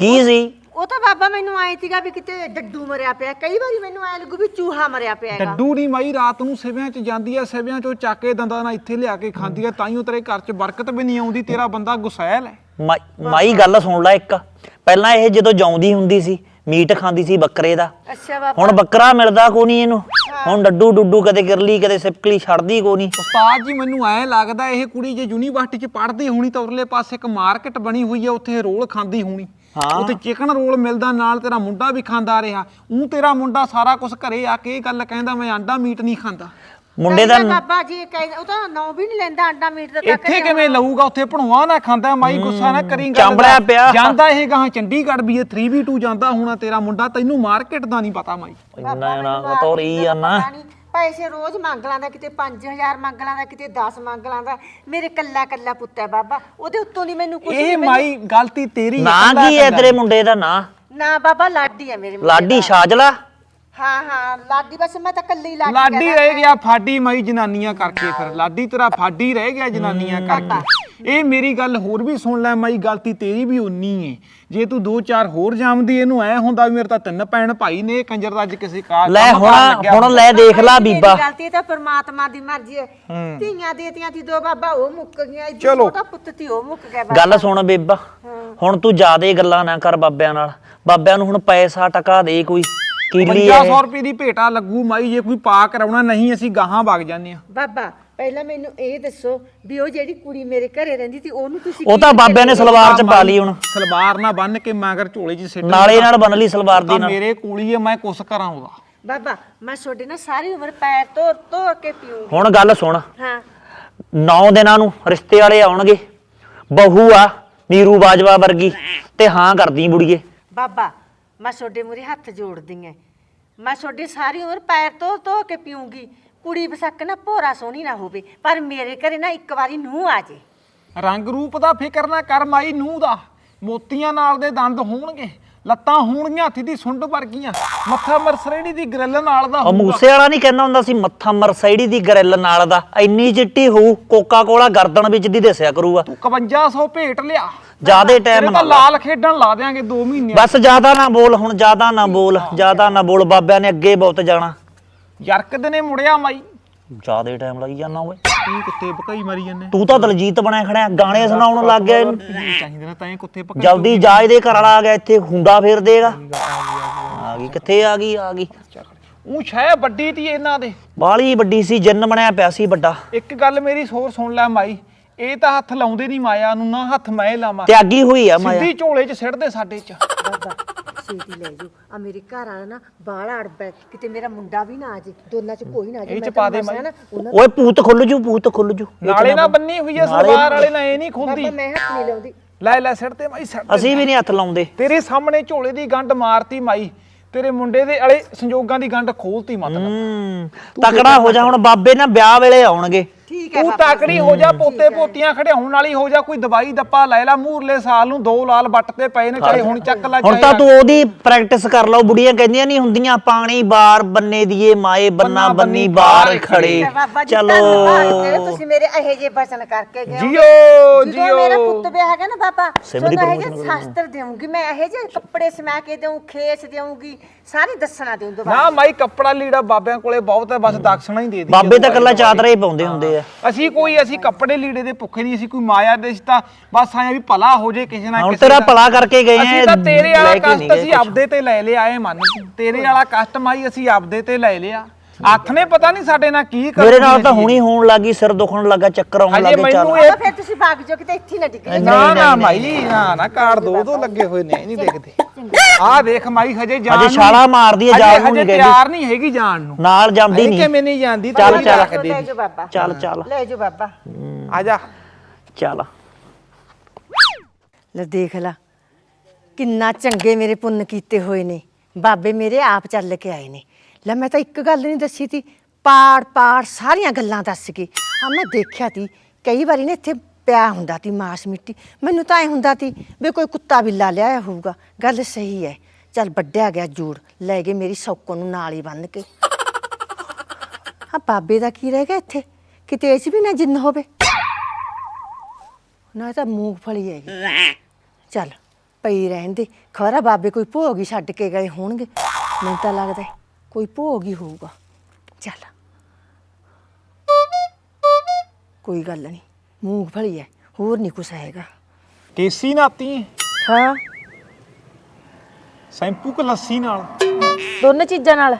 ਕੀ ਸੀ? ਉਹ ਤਾਂ ਬਾਬਾ ਮੈਨੂੰ ਆਏ ਸੀਗਾ ਵੀ ਕਿਤੇ ਡੱਡੂ ਮਰਿਆ ਪਿਆ। ਕਈ ਵਾਰੀ ਮੈਨੂੰ ਐ ਲੱਗੂ ਵੀ ਚੂਹਾ ਮਰਿਆ ਪਿਆ ਹੈਗਾ। ਡੱਡੂ ਨਹੀਂ ਮਾਈ ਰਾਤ ਨੂੰ ਸਿਵਿਆਂ 'ਚ ਜਾਂਦੀ ਐ ਸਿਵਿਆਂ 'ਚੋਂ ਚੱਕ ਕੇ ਦੰਦਾਂ ਨਾਲ ਇੱਥੇ ਲਿਆ ਕੇ ਖਾਂਦੀ ਐ ਤਾਈਓ ਤੇਰੇ ਘਰ 'ਚ ਬਰਕਤ ਵੀ ਨਹੀਂ ਆਉਂਦੀ ਤੇਰਾ ਬੰਦਾ ਗੁਸੈਲ ਐ ਮਾਈ- ਮਾਈ ਗੱਲ ਸੁਣ ਲੈ ਇੱਕ। ਪਹਿਲਾਂ ਇਹ ਜਦੋਂ ਜਾਉਂਦੀ ਹੁੰਦੀ ਸੀ ਮੀਟ ਖਾਂਦੀ ਸੀ ਬੱਕਰੇ ਦਾ। ਅੱਛਾ ਬਾਬਾ। ਹੁਣ ਬੱਕਰਾ ਮਿਲਦਾ ਕੋ ਨਹੀਂ ਇਹਨੂੰ? ਹੁਣ ਡੱਡੂ ਡੁੱਡੂ ਕਦੇ ਕਿਰਲੀ ਕਦੇ ਸਿਪਕਲੀ ਛੱਡਦੀ ਕੋ ਨਹੀਂ ਉਸਤਾਦ ਜੀ ਮੈਨੂੰ ਐ ਲੱਗਦਾ ਇਹ ਕੁੜੀ ਜੇ ਯੂਨੀਵਰਸਿਟੀ 'ਚ ਪੜ੍ਹਦੀ ਹੋਣੀ ਤਾਂ ਉਰਲੇ ਪਾਸੇ ਇੱਕ ਮਾਰਕੀਟ ਬਣੀ ਹੋਈ ਐ ਉੱਥੇ ਰੋਲ ਖਾਂਦੀ ਹੋਣੀ। ਹਾਂ। ਉੱਥੇ ਚਿਕਨ ਰੋਲ ਮਿਲਦਾ ਨਾਲ ਤੇਰਾ ਮੁੰਡਾ ਵੀ ਖਾਂਦਾ ਰਿਹਾ। ਉਹ ਤੇਰਾ ਮੁੰਡਾ ਸਾਰਾ ਕੁਝ ਘਰੇ ਆ ਕੇ ਇਹ ਗੱਲ ਕਹਿੰਦਾ ਮੈਂ ਆਂਡਾ ਮੀਟ ਨਹੀਂ ਖਾਂਦਾ। ਮੁੰਡੇ ਦਾ ਬਾਬਾ ਜੀ ਕਹਿੰਦਾ ਉਹ ਤਾਂ ਨੌ ਵੀ ਨਹੀਂ ਲੈਂਦਾ ਅੰਡਾ ਮੀਟ ਦਾ ਤੱਕ ਇੱਥੇ ਕਿਵੇਂ ਲਊਗਾ ਉੱਥੇ ਭਣਵਾ ਨਾ ਖਾਂਦਾ ਮਾਈ ਗੁੱਸਾ ਨਾ ਕਰੀ ਗੱਲ ਚਾਂਬਲਿਆ ਦਾ। ਪਿਆ। ਜਾਂਦਾ ਇਹ ਗਾਂ ਚੰਡੀਗੜ੍ਹ ਵੀ ਇਹ 3v2 ਜਾਂਦਾ ਹੋਣਾ ਤੇਰਾ ਮੁੰਡਾ ਤੈਨੂੰ ਮਾਰਕੀਟ ਦਾ ਨਹੀਂ ਪਤਾ ਮਾਈ ਇੰਨਾ ਨਾ ਤੋਰੀ ਆ ਨਾ ਪੈਸੇ ਰੋਜ਼ ਮੰਗ ਲਾਂਦਾ ਕਿਤੇ 5000 ਮੰਗ ਲਾਂਦਾ ਕਿਤੇ 10 ਮੰਗ ਲਾਂਦਾ ਮੇਰੇ ਕੱਲਾ ਕੱਲਾ ਪੁੱਤ ਹੈ ਬਾਬਾ ਉਹਦੇ ਉੱਤੋਂ ਦੀ ਮੈਨੂੰ ਕੁਝ ਇਹ ਮਾਈ ਗਲਤੀ ਤੇਰੀ ਨਾਂ ਕੀ ਹੈ। ਤੇਰੇ ਮੁੰਡੇ ਦਾ ਨਾਂ ਨਾ ਬਾਬਾ ਲਾਡੀ ਹੈ ਮੇਰੇ ਮੁੰਡੇ ਲਾਡੀ ਦਾ। ਸ਼ਾਜਲਾ ਹਾਂ ਹਾਂ ਲਾਡੀ ਬਸ ਮੈਂ ਤਾਂ ਕੱਲੀ ਲਾਡੀ ਲਾਡੀ ਕਹਿ ਰਹਿ ਗਿਆ ਫਾਡੀ ਮਾਈ ਜਨਾਨੀਆਂ ਕਰਕੇ ਫਿਰ। ਲਾਡੀ ਤੇਰਾ ਫਾਡੀ ਰਹਿ ਗਿਆ ਜਨਾਨੀਆਂ ਕਰਕੇ। ਇਹ ਮੇਰੀ ਗੱਲ ਹੋਰ ਵੀ ਸੁਣ ਲੈ ਮਾਈ ਗਲਤੀ ਤੇਰੀ ਵੀ ਉਨੀ ਏ। ਜੇ ਤੂੰ ਦੋ ਚਾਰ ਹੋਰ ਜਾਮਦੀ ਇਹਨੂੰ ਐ ਹੁੰਦਾ ਵੀ ਮੇਰੇ ਤਾਂ ਤਿੰਨ ਭੈਣ ਭਾਈ ਨੇ ਇਹ ਕੰਜਰ ਦਾ ਅੱਜ ਕਿਸੇ ਕਾਰ ਲੈ ਕੰਮ ਹੁਣ ਲੱਗਿਆ ਹੁਣ ਲੈ ਦੇਖ ਲਾ ਮੇਰੀ ਬੀਬਾ। ਗਲਤੀ ਤਾਂ ਪਰਮਾਤਮਾ ਦੀ ਮਰਜ਼ੀ ਹੈ। ਧੀਆਂ ਦੇਤੀਆਂ ਸੀ ਦੋ ਬਾਬਾ ਉਹ ਮੁੱਕ ਗਈਆਂ ਇੱਧਰ ਚਲੋ। ਛੋਟਾ ਪੁੱਤ ਸੀ ਉਹ ਮੁੱਕ ਗਿਆ ਗੱਲ ਸੁਣ ਬੀਬਾ। ਹੁਣ ਤੂੰ ਜਿਆਦੇ ਗੱਲਾਂ ਨਾ ਕਰ ਬਾਬਿਆਂ ਨਾਲ। ਬਾਬਿਆਂ ਨੂੰ ਹੁਣ ਪੈਸਾ ਟਕਾ ਦੇ ਕੋਈ। ਕੀਲੀ 500 ਰੁਪਏ ਦੀ ਭੇਟਾ ਲੱਗੂ ਮਾਈ ਜੇ ਕੋਈ ਪਾ ਕਰਾਉਣਾ ਨਹੀਂ ਅਸੀਂ ਗਾਹਾਂ ਵਗ ਜਾਂਦੇ ਆ ਬਾਬਾ ਪਹਿਲਾਂ ਮੈਨੂੰ ਇਹ ਦੱਸੋ ਵੀ ਉਹ ਜਿਹੜੀ ਕੁੜੀ ਮੇਰੇ ਘਰੇ ਰਹਿੰਦੀ ਸੀ ਉਹਨੂੰ ਤੁਸੀਂ ਉਹ ਤਾਂ ਬਾਬਿਆਂ ਨੇ ਸਲਵਾਰ ਚ ਪਾ ਲਈ ਹੁਣ। ਸਲਵਾਰ ਨਾ ਬੰਨ ਕੇ ਮਗਰ ਝੋਲੇ 'ਚ ਸਿੱਟ ਨਾਲੇ ਨਾਲ ਬਨ ਲਈ ਸਲਵਾਰ ਦੀ ਤਾਂ ਨਾਲ। ਮੇਰੇ ਕੋਲੀ ਏ ਮੈਂ ਕੁਛ ਕਰਾਂ ਉਹਦਾ। ਬਾਬਾ ਮੈਂ ਤੁਹਾਡੇ ਨਾਲ ਸਾਰੀ ਉਮਰ ਪੈਰ ਧੋ ਧੋ ਕੇ ਪੀਊਂ ਹੁਣ ਗੱਲ ਸੁਣ। ਹਾਂ। 9 ਦਿਨਾਂ ਨੂੰ ਰਿਸ਼ਤੇ ਵਾਲੇ ਆਉਣਗੇ। ਬਹੂ ਆ ਨੀਰੂ ਬਾਜਵਾ ਵਰਗੀ ਤੇ ਹਾਂ ਕਰਦੀ ਬੁੜੀਏ। ਬਾਬਾ ਮੈਂ ਤੁਹਾਡੇ ਮੂਹਰੇ ਹੱਥ ਜੋੜਦੀ ਐ। ਮੈਂ ਤੁਹਾਡੀ ਸਾਰੀ ਉਮਰ ਪੈਰ ਧੋ ਧੋ ਕੇ ਪੀਊਂਗੀ। ਕੁੜੀ ਬਸਕ ਨਾ ਭੋਰਾ ਸੋਹਣੀ ਨਾ ਹੋਵੇ, ਪਰ ਮੇਰੇ ਘਰੇ ਨਾ ਇੱਕ ਵਾਰੀ ਨੂੰਹ ਆ ਜੇ। ਰੰਗ ਰੂਪ ਦਾ ਫਿਕਰ ਨਾ ਕਰ ਮਾਈ ਨੂੰਹ ਦਾ। ਮੋਤੀਆਂ ਨਾਲ ਦੇ ਦੰਦ ਹੋਣਗੇ। ਲੱਤਾਂ ਹੋਣਗੀਆਂ ਹੱਥੀ ਦੀ ਸੁੰਡ ਵਰਗੀਆਂ। ਮੱਥਾ ਮਰਸਰੇੜੀ ਦੀ ਗ੍ਰਿਲ ਨਾਲ ਦਾ ਉਹ। ਮੂਸੇ ਵਾਲਾ ਨਹੀਂ ਕਹਿੰਦਾ ਹੁੰਦਾ ਸੀ ਮੱਥਾ ਮਰਸਾਈਡੀ ਦੀ ਗਰਿੱਲ ਨਾਲ ਦਾ। ਇੰਨੀ ਚਿੱਟੀ ਹੋਊ ਕੋਕਾ ਕੋਲਾ ਗਰਦਨ ਵਿੱਚ ਦੀ ਦੱਸਿਆ ਕਰੂਗਾ। ਤੂੰ 5100 ਭੇਟ ਲਿਆ। ਜਿਆਦੇ ਟਾਈਮ ਤਾਂ ਨਾ ਲਾ। ਲਾਲ ਖੇਡਣ ਲਾ ਦੇਾਂਗੇ 2 ਮਹੀਨੇ ਬਸ ਜ਼ਿਆਦਾ ਨਾ ਬੋਲ ਹੁਣ ਜ਼ਿਆਦਾ ਨਾ ਬੋਲ ਜ਼ਿਆਦਾ ਨਾ ਬੋਲ। ਬਾਬਿਆਂ ਨੇ ਅੱਗੇ ਬਹੁਤ ਜਾਣਾ। ਯਰਕਦ ਨੇ ਮੁੜਿਆ ਮਾਈ। ਜਿਆਦੇ ਟਾਈਮ ਲੱਗ ਜਾਣਾ ਓਏ। ਤੂੰ ਕੁੱਤੇ ਭਕਾਈ ਮਾਰੀ ਜਾਂਦੇ। ਤੂੰ ਤਾਂ ਦਲਜੀਤ ਬਣਿਆ ਖੜਿਆ ਗਾਣੇ ਸੁਣਾਉਣ ਲੱਗ ਗਿਆ ਇਹਨੂੰ। ਚਾਹੀਦੇ ਨੇ ਤਾਂ ਇਹ ਕੁੱਤੇ ਭਕਾਈ ਜਲਦੀ ਜਾ ਇਹਦੇ ਘਰ ਵਾਲਾ ਆ ਗਿਆ ਇੱਥੇ ਹੁੰਡਾ ਫੇਰ ਦੇਗਾ। ਆ ਗਈ ਕਿੱਥੇ ਆ ਗਈ ਆ ਗਈ। ਉਹ ਛੈ ਵੱਡੀ ਤੀ ਇਹਨਾਂ ਦੇ। ਬਾਲੀ ਵੱਡੀ ਸੀ ਜਿੰਨ ਬਣਿਆ ਪਿਆ ਸੀ ਵੱਡਾ। ਇੱਕ ਗੱਲ ਮੇਰੀ ਹੋਰ ਸੁਣ ਲੈ ਮਾਈ ਇਹ ਤਾਂ ਹੱਥ ਲਾਉਂਦੇ ਨਹੀਂ ਮਾਇਆ ਨੂੰ ਨਾ ਹੱਥ ਮੈਂ ਲਾਵਾਂ। ਤਿਆਗੀ ਹੋਈ ਆ ਮਾਇਆ। ਸਿੱਧੀ ਝੋਲੇ 'ਚ ਸਿੱਟਦੇ ਸਾਡੇ 'ਚ। ਛੇਤੀ ਲੈ ਜਾਓ। ਆ ਮੇਰੇ ਘਰ ਵਾਲਾ ਨਾ ਬਾਹਲਾ ਅੜਬੈ ਕਿਤੇ ਮੇਰਾ ਮੁੰਡਾ ਵੀ ਨਾ ਆ ਜੇ ਦੋਨਾਂ ਚ ਕੋਈ ਨਾ ਆ ਜੇ। ਇਹ ਚ ਮੈਂ ਪਾ ਤਾਂ ਦੇ ਮਸਾਂ ਮਾਈ। ਨਾ ਉਹਨਾਂ ਓਏ ਪੂਤ ਖੁੱਲ ਜੂ ਪੂਤ ਖੁੱਲ ਜੂ। ਨਾਲੇ ਨਾ। ਬੰਨੀ ਹੋਈ ਐ ਸਲਵਾਰ ਵਾਲੇ ਨਾਲ ਇਹ ਨਹੀਂ ਖੁੱਲਦੀ ਬਾਬਾ ਮੈਂ ਹੱਥ ਨਹੀਂ ਲਾਉਂਦੀ। ਲੈ ਲੈ ਸਿੱਟਦੇ ਮਾਈ ਸਿੱਟ ਅਸੀਂ ਵੀ ਨਹੀਂ ਹੱਥ ਲਾਉਂਦੇ। ਤੇਰੇ ਸਾਹਮਣੇ ਝੋਲੇ ਦੀ ਗੰਢ ਮਾਰਤੀ ਮਾਈ। ਤੇਰੇ ਮੁੰਡੇ ਦੇ ਅਲੇ ਸੰਜੋਗਾਂ ਦੀ ਗੰਢ ਖੋਲਤੀ ਮਤਲਬ। ਤਕੜਾ ਹੋ ਜਾ ਹੁਣ ਬਾਬੇ ਨਾ ਵਿਆਹ ਵੇਲੇ ਆਉਣਗੇ। ਠੀਕ ਹੈ ਤੂੰ ਤਾਕੜੀ ਹੋ ਜਾ ਪੋਤੇ ਪੋਤੀਆਂ ਖੜਿਆਉਣ ਵਾਲੀ ਹੋ ਜਾ ਕੋਈ ਦਵਾਈ ਦੱਪਾ ਲੈ ਲੈ ਮੂਰਲੇ ਸਾਲ ਨੂੰ ਦੋ ਲਾਲ ਬੱਟ ਤੇ ਪਏ ਨੇ ਚਾਹੇ ਹੁਣ ਚੱਕ ਲੈ ਹੁਣ ਤਾਂ ਤੂੰ ਉਹਦੀ ਪ੍ਰੈਕਟਿਸ ਕਰ ਲਓ ਬੁੜੀਆਂ ਕਹਿੰਦੀਆਂ ਨਹੀਂ ਹੁੰਦੀਆਂ ਪਾਣੀ ਬਾਰ ਬੰਨੇ ਦੀਏ ਮਾਏ ਬੰਨਾ ਬੰਨੀ ਬਾਹਰ ਖੜੇ। ਠੀਕ ਹੈ ਬਾਬਾ ਜੀ ਧੰਨਵਾਦ ਤੇਰੇ ਤੁਸੀਂ ਮੇਰੇ ਇਹੋ ਜਿਹੇ ਬਚਨ ਕਰਕੇ ਗਏ ਹੋ। ਜਿਓ ਜਦੋਂ ਮੇਰਾ ਜਿਓ। ਪੁੱਤ ਵਿਆਹ ਹੈਗਾ ਨਾ ਬਾਬਾ ਸਿਮਰੀ ਤੁਹਾਨੂੰ ਇਹੋ ਸ਼ਾਸਤਰ ਦੇਵਾਂਗੀ ਮੈਂ ਇਹੋ ਜਿਹੇ ਕੱਪੜੇ ਸਮਾ ਕੇ ਦੇਵਾਂ ਖੇਸ ਦੇਵਾਂਗੀ ਸਾਰੀ ਦੱਸਣਾ ਦੇਵਾਂ ਦੁਬਾਰਾ ਨਾ ਮਾਈ ਕੱਪੜਾ ਲੀੜਾ ਬਾਬਿਆਂ ਕੋਲੇ ਬਹੁਤ ਹੈ ਬਸ ਦਕਸ਼ਣਾ ਹੀ ਦੇ ਦੀ ਬਾਬੇ ਤਾਂ ਕੱਲਾ ਚਾਦਰਾ ਹੀ ਪਾਉਂਦੇ ਹੁੰਦੇ ਆ। ਅਸੀਂ ਕੋਈ ਅਸੀਂ ਕੱਪੜੇ ਲੀੜੇ ਦੇ ਭੁੱਖੇ ਨਹੀਂ ਅਸੀਂ ਕੋਈ ਮਾਇਆ ਦੇ ਅਸੀਂ ਤਾਂ ਬਸ ਆਇਆ ਵੀ ਭਲਾ ਹੋ ਜੇ ਕਿਸੇ ਨਾਲ ਹੁਣ ਕਿਸੇ ਤੇਰਾ ਦਾ। ਭਲਾ ਕਰਕੇ ਗਏ ਅਸੀਂ ਆ ਤਾਂ ਤੇਰੇ ਵਾਲਾ ਕਸ਼ਟ ਅਸੀਂ। ਆਪਦੇ ਤੇ ਲੈ ਲਿਆ ਇਹ ਮੰਨ। ਤੇਰੇ ਵਾਲਾ ਕਸ਼ਟ ਮਾਈ ਅਸੀਂ ਆਪਦੇ ਤੇ ਲੈ ਲਿਆ। ਹੱਥ ਨੇ ਪਤਾ ਨਹੀਂ ਸਾਡੇ ਨਾਲ ਕੀ ਕਰ ਮੇਰੇ ਨਾਲ ਤਾਂ ਹੁਣੀ ਹੋਣ ਲੱਗੀ ਸਿਰ ਦੁਖਣ ਲੱਗਾ ਚੱਕਰ ਆਉਣ ਹਜੇ ਲੱਗੇ ਚੱਲ। ਮੈਨੂੰ ਇਹ ਫਿਰ ਤੁਸੀਂ ਭਾਗ ਜਾਓ ਕਿਤੇ ਇੱਥੇ ਨਾ ਡਿੱਗ ਜਾਓ। ਨਾ ਨਾ ਮਾਈ ਨਾ ਨਾ ਕਾਰ ਦੋ ਦੋ ਲੱਗੇ ਹੋਏ ਨੇ ਇਹ ਨਹੀਂ ਦੇਖਦੇ। ਆਹ ਦੇਖ ਮਾਈ ਹਜੇ ਜਾਣ ਹਜੇ ਛਾਲਾ ਮਾਰਦੀ ਹੈ, ਜਾਣ ਨੂੰ ਨਹੀਂ ਕਹਿੰਦੀ। ਤਿਆਰ ਨਹੀਂ ਹੈਗੀ ਜਾਣ ਨੂੰ। ਨਾਲ ਜਾਂਦੀ ਨਹੀਂ। ਕਿਵੇਂ ਨਹੀਂ ਜਾਂਦੀ ਚੱਲ, ਚੱਲ। ਲੈ ਜਾਓ ਬਾਬਾ। ਚੱਲ ਚੱਲ। ਲੈ ਜਾਓ ਬਾਬਾ। ਆ ਜਾ। ਚੱਲ। ਲੈ ਦੇਖ ਲਾ ਕਿੰਨਾ ਚੰਗੇ ਮੇਰੇ ਪੁੰਨ ਕੀਤੇ ਹੋਏ ਨੇ। ਬਾਬੇ ਮੇਰੇ ਆਪ ਚੱਲ ਕੇ ਆਏ ਨੇ। ਲੈ ਮੈਂ ਤਾਂ ਇੱਕ ਗੱਲ ਨਹੀਂ ਦੱਸੀ ਤੀ। ਪਾੜ ਪਾੜ ਸਾਰੀਆਂ ਗੱਲਾਂ ਦੱਸ ਕੇ। ਆ ਮੈਂ ਦੇਖਿਆ ਤੀ। ਕਈ ਵਾਰੀ ਨੇ ਇੱਥੇ ਪਿਆ ਹੁੰਦਾ ਤੀ ਮਾਸ ਮਿੱਟੀ। ਮੈਨੂੰ ਤਾਂ ਐ ਹੁੰਦਾ ਤੀ ਵੀ ਕੋਈ ਕੁੱਤਾ ਬਿੱਲਾ ਲਿਆਇਆ ਹੋਊਗਾ। ਗੱਲ ਸਹੀ ਹੈ ਚੱਲ ਵੱਡਿਆ ਗਿਆ ਜੂੜ, ਲੈ ਗਏ ਮੇਰੀ ਸੌਕੋ ਨੂੰ ਨਾਲ ਹੀ ਬੰਨ ਕੇ। ਆ ਬਾਬੇ ਦਾ ਕੀ ਰਹਿ ਗਿਆ ਇੱਥੇ? ਕਿਤੇ ਇਹ 'ਚ ਵੀ ਨਾ ਜਿੰਨ ਹੋਵੇ। ਨਾ, ਇਹ ਤਾਂ ਮੂੰਗਫਲੀ ਹੈਗੀ। ਚੱਲ, ਪਈ ਰਹਿਣ ਦੇ। ਖਬਰਾ ਬਾਬੇ ਕੋਈ ਭੋਗ ਹੀ ਛੱਡ ਕੇ ਗਏ ਹੋਣਗੇ। ਮੈਨੂੰ ਤਾਂ ਲੱਗਦਾ ਹੈ ਕੋਈ ਭੋਗ ਹੀ ਹੋਊਗਾ। ਚੱਲ। ਕੋਈ ਗੱਲ ਨਹੀਂ ਮੂੰਗਫਲੀ ਹੈ ਹੋਰ ਨਹੀਂ ਕੁਛ ਹੈਗਾ। ਕੇਸੀ ਨਾਤੀ? ਹਾਂ। ਸ਼ੈਂਪੂ ਕ ਲੱਸੀ ਨਾਲ? ਦੋਨੇ ਚੀਜ਼ਾਂ ਨਾਲ।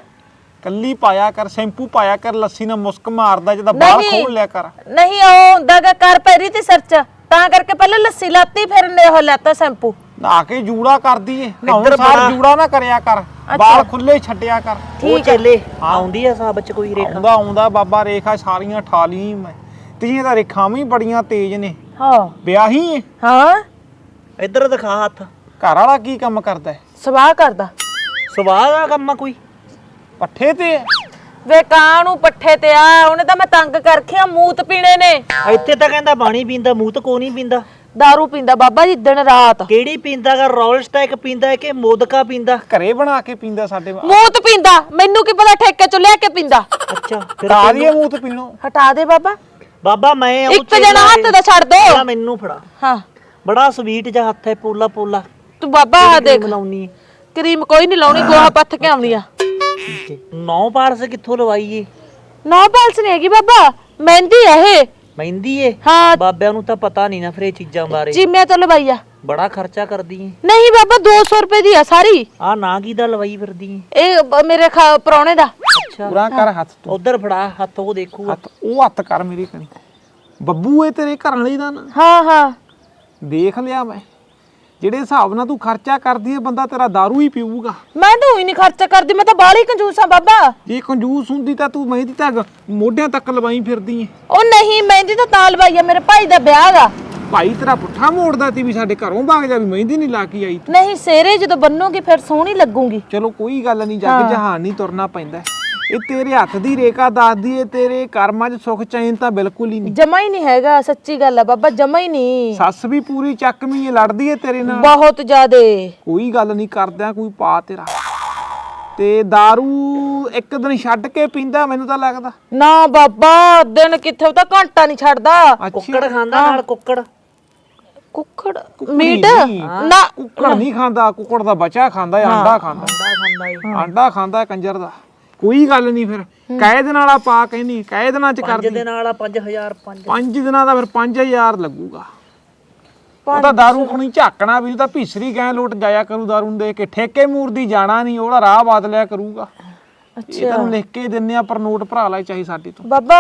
ਕੱਲੀ ਪਾਇਆ ਕਰ ਸ਼ੈਂਪੂ ਪਾਇਆ ਕਰ ਲੱਸੀ ਨਾਲ ਮੁਸਕ ਮਾਰਦਾ ਜਦਾ ਬਾਹਰ। ਖੋਲ ਲਿਆ ਕਰ। ਨਹੀਂ ਉਹ ਹੁੰਦਾ ਗਾ ਕਰ ਪੈਰੀ ਤੇ ਸਰਚ ਤਾਂ ਕਰਕੇ ਪਹਿਲਾਂ ਲੱਸੀ ਲਾਤੀ ਫਿਰ ਨੇ ਉਹ ਲਾਤਾ ਸ਼ੈਂਪੂ। ਨਹਾ ਕੇ ਜੂੜਾ ਕਰਦੀ ਏ। ਨਹਾਉਣ ਇੱਧਰ ਸਾਰ ਬੜਾ- ਜੂੜਾ ਨਾ ਕਰਿਆ ਕਰ। ਬਾਲ ਖੁੱਲੇ ਛੱਡਿਆ ਕਰ। ਉਹ ਚੱਲੇ ਆਉਂਦੀ ਆ ਸਾਬ ਚ ਕੋਈ ਰੇਖਾ। ਆਉਂਦਾ ਆਉਂਦਾ ਬਾਬਾ ਰੇਖਾ ਸਾਰੀਆਂ ਠਾ ਲਈ ਮੈਂ। ਤੀਆਂ ਤਾਂ ਰੇਖਾਂ ਵੀ ਬੜੀਆਂ ਤੇਜ਼ ਨੇ। ਹਾਂ। ਵਿਆਹੀ ਹਾਂ। ਇੱਧਰ ਦਿਖਾ ਹੱਥ। ਘਰ ਵਾਲਾ ਕੀ ਕੰਮ ਕਰਦਾ ਹੈ? ਸਵਾਹ ਕਰਦਾ। ਸਵਾਹ ਦਾ ਕੰਮ ਆ ਕੋਈ? ਪੱਠੇ ਤੇ। ਵੇ ਕਾਂ ਨੂੰ ਪੱਠੇ ਤੇ ਆ ਉਹਨੇ ਤਾਂ ਮੈਂ ਤੰਗ ਕਰਖਿਆ ਮੂਤ ਪੀਣੇ ਨੇ। ਇੱਥੇ ਤਾਂ ਕਹਿੰਦਾ ਪਾਣੀ ਪੀਂਦਾ ਮੂੰਹ ਤਾਂ ਕੋ ਨਹੀਂ ਪੀਂਦਾ। दारू ਪੀਂਦਾ ਬਾਬਾ ਜੀ ਦਿਨ ਰਾਤ ਕਿਹੜੀ ਪੀਂਦਾ ਗਾ ਰੋਇਲ ਸਟੈਕ ਪੀਂਦਾ ਹੈ ਕਿ ਮੋਦਕਾ ਪੀਂਦਾ ਘਰੇ ਬਣਾ ਕੇ ਪੀਂਦਾ ਸਾਡੇ ਮੂਤ ਪੀਂਦਾ ਮੈਨੂੰ ਕੀ ਪਤਾ ਠੇਕੇ ਚੋਂ ਲਿਆ ਕੇ ਪੀਂਦਾ ਅੱਛਾ ਫਿਰ ਕਾ ਦੀਏ ਮੂੰਹ ਤੇ ਪੀਣੋ ਹਟਾ ਦੇ ਬਾਬਾ ਬਾਬਾ ਮੈਂ ਉਹ ਇੱਕ ਜਣਾ ਹੱਥ ਦਾ ਛੱਡ ਦੋ ਪਹਿਲਾਂ ਮੈਨੂੰ ਫੜਾ ਹਾਂ ਬੜਾ ਸਵੀਟ ਜਿਹਾ ਹੱਥ ਹੈ ਪੋਲਾ ਪੋਲਾ ਤੂੰ ਬਾਬਾ ਆ ਦੇਖ ਮਲਾਉਣੀ ਕਰੀਮ ਕੋਈ ਨਹੀਂ ਲਾਉਣੀ ਗੋਹਾ ਪੱਥ ਕੇ ਆਉਣੀ ਆ ਨੌ ਪਾਰਸ ਕਿੱਥੋਂ ਲਵਾਈਏ ਨੋ ਪਾਲਸ ਨਹੀਂ ਹੈਗੀ ਬਾਬਾ ਮਹਿੰਦੀ ਆ ਇਹ ਮਹਿੰਦੀ ਏ। ਹਾਂ। ਬਾਬਿਆਂ ਨੂੰ ਤਾਂ ਪਤਾ ਨਹੀਂ ਨਾ ਫਿਰ ਇਹ ਚੀਜ਼ਾਂ ਬਾਰੇ। ਜਿੰਮਿਆਂ ਤੋਂ ਲਵਾਈ ਆ। ਬੜਾ ਖਰਚਾ ਕਰਦੀ ਏ। ਨਹੀਂ ਬਾਬਾ 200 ਰੁਪਏ ਦੀ ਆ ਸਾਰੀ। ਆ ਨਾ ਕੀ ਦਾ ਲਵਾਈ ਫਿਰਦੀ ਏ? ਇਹ ਬ- ਮੇਰੇ ਖਾ- ਪ੍ਰਾਹੁਣੇ ਦਾ। ਅੱਛਾ। ਪੂਰਾ ਕਰ ਹੱਥ ਤੂੰ। ਉਧਰ ਫੜਾ ਹੱਥ ਉਹ ਦੇਖੂਗਾ ਹੱਥ ਉਹ ਹੱਥ ਕਰ ਮੇਰੇ ਕਣੀ। ਬੱਬੂ ਇਹ ਤੇਰੇ ਘਰ ਵਾਲੀ ਦਾ ਨਾ। ਹਾਂ ਹਾਂ। ਦੇਖ ਲਿਆ ਮੈਂ। ਜਿਹੜੇ ਹਿਸਾਬ ਨਾਲ ਤੂੰ ਖਰਚਾ ਕਰਦੀ ਹੈ ਬੰਦਾ ਤੇਰਾ दारू ਹੀ ਪੀਊਗਾ। ਮੈਂ ਤਾਂ ਹੀ ਨਹੀਂ ਖਰਚਾ ਕਰਦੀ ਮੈਂ ਤਾਂ ਬਾਹਲੀ ਕੰਜੂਸ ਆ ਬਾਬਾ। ਜੇ ਕੰਜੂਸ ਹੁੰਦੀ ਤਾਂ ਤੂੰ ਮਹਿੰਦੀ ਤੱਕ ਮੋਢਿਆਂ ਤੱਕ ਲਵਾਈ ਫਿਰਦੀ ਏ। ਉਹ ਨਹੀਂ ਮਹਿੰਦੀ ਤਾਂ ਤਾਂ ਲਵਾਈ ਆ ਮੇਰੇ ਭਾਈ ਦਾ ਵਿਆਹ ਦਾ ਭਾਈ ਤੇਰਾ ਪੁੱਠਾ ਮੋੜਦਾ ਤੀ ਵੀ ਸਾਡੇ ਘਰੋਂ ਭਾਗ ਜਾ ਵੀ ਮਹਿੰਦੀ ਨਹੀਂ ਲਾ ਕੇ ਆਈ। ਤੂੰ ਨਹੀਂ ਸੇਰੇ ਜਦੋਂ ਬੰਨੋਗੀ ਫਿਰ ਸੋਹਣੀ ਲੱਗੂਗੀ। ਚਲੋ ਕੋਈ ਗੱਲ ਨਹੀਂ ਜੱਗ ਜਹਾਨ ਨਹੀਂ ਤੁਰਨਾ ਪੈਂਦਾ। ਇਹ ਤੇਰੇ ਹੱਥ ਦੀ ਰੇਖਾ ਦੱਸਦੀ ਏ ਤੇਰੇ ਕਰਮਾਂ 'ਚ ਸੁੱਖ ਚੈਨ ਤਾਂ ਬਿਲਕੁਲ ਹੀ ਨਹੀਂ। ਜਮਾ ਹੀ ਨਹੀਂ ਹੈਗਾ ਸੱਚੀ ਗੱਲ ਆ ਬਾਬਾ ਜਮਾ ਹੀ ਨਹੀਂ। ਸੱਸ ਵੀ ਪੂਰੀ ਚੱਕਵੀਂ ਏ ਲੜਦੀ ਏ ਤੇਰੇ ਨਾਲ। ਬਹੁਤ ਜ਼ਿਆਦੇ। ਕੋਈ ਗੱਲ ਨਹੀਂ ਕਰਦਿਆਂ ਕੋਈ ਪਾ ਤੇਰਾ। ਤੇ दारू ਇੱਕ ਦਿਨ ਛੱਡ ਕੇ ਪੀਂਦਾ ਮੈਨੂੰ ਤਾਂ ਲੱਗਦਾ। ਨਾ ਬਾਬਾ ਦਿਨ ਕਿੱਥੇ ਉਹ ਤਾਂ ਘੰਟਾ ਨਹੀਂ ਛੱਡਦਾ। ਕੁੱਕੜ ਖਾਂਦਾ ਨਾਲ ਕੁੱਕੜ? ਕੁੱਕੜ? ਮੀਟ? ਨਹੀਂ, ਨਾ। ਕੁੱਕੜ ਨਹੀਂ ਖਾਂਦਾ ਕੁੱਕੜ ਦਾ ਬੱਚਾ ਖਾਂਦਾ ਏ ਆਂਡਾ ਖਾਂਦਾ। ਖਾਂਦਾ ਖਾਂਦਾ ਏ। ਆਂਡਾ ਖਾਂਦਾ ਏ ਕੰਜਰ ਦਾ। ਕੋਈ ਗੱਲ ਨਹੀਂ ਫਿਰ। ਕੈਦ ਨਾਲ ਆ ਪਾ ਕਹਿੰਦੀ ਕੈਦ ਦਿਨਾਂ ਚ ਪੰਜ ਕਰਦੀ। ਦੇ ਨਾਲ ਆ 5000 5 ਪੰਜ ਦਿਨਾਂ ਦਾ ਫਿਰ 5000 ਲੱਗੂਗਾ। ਉਹ ਤਾਂ ਦਾਰੂ ਖਣੀ ਝਾਕਣਾ ਵੀ ਤਾਂ ਭੀਸਰੀ ਗੈਂ ਲੋਟ ਜਾਇਆ ਕਰੂ ਨੂੰ ਦੇ ਕੇ। ਠੇਕੇ ਮੂਰਦੀ ਜਾਣਾ ਨਹੀਂ ਉਹਦਾ ਰਾਹ ਬਦਲਿਆ ਕਰੂਗਾ। ਇਹ ਤੈਨੂੰ ਲਿਖ ਕੇ ਦਿੰਨੇ ਆ ਪਰ ਨੋਟ ਭਰਾ ਲੈ ਚਾਹੀ ਸਾਡੇ ਤੋਂ। ਬਾਬਾ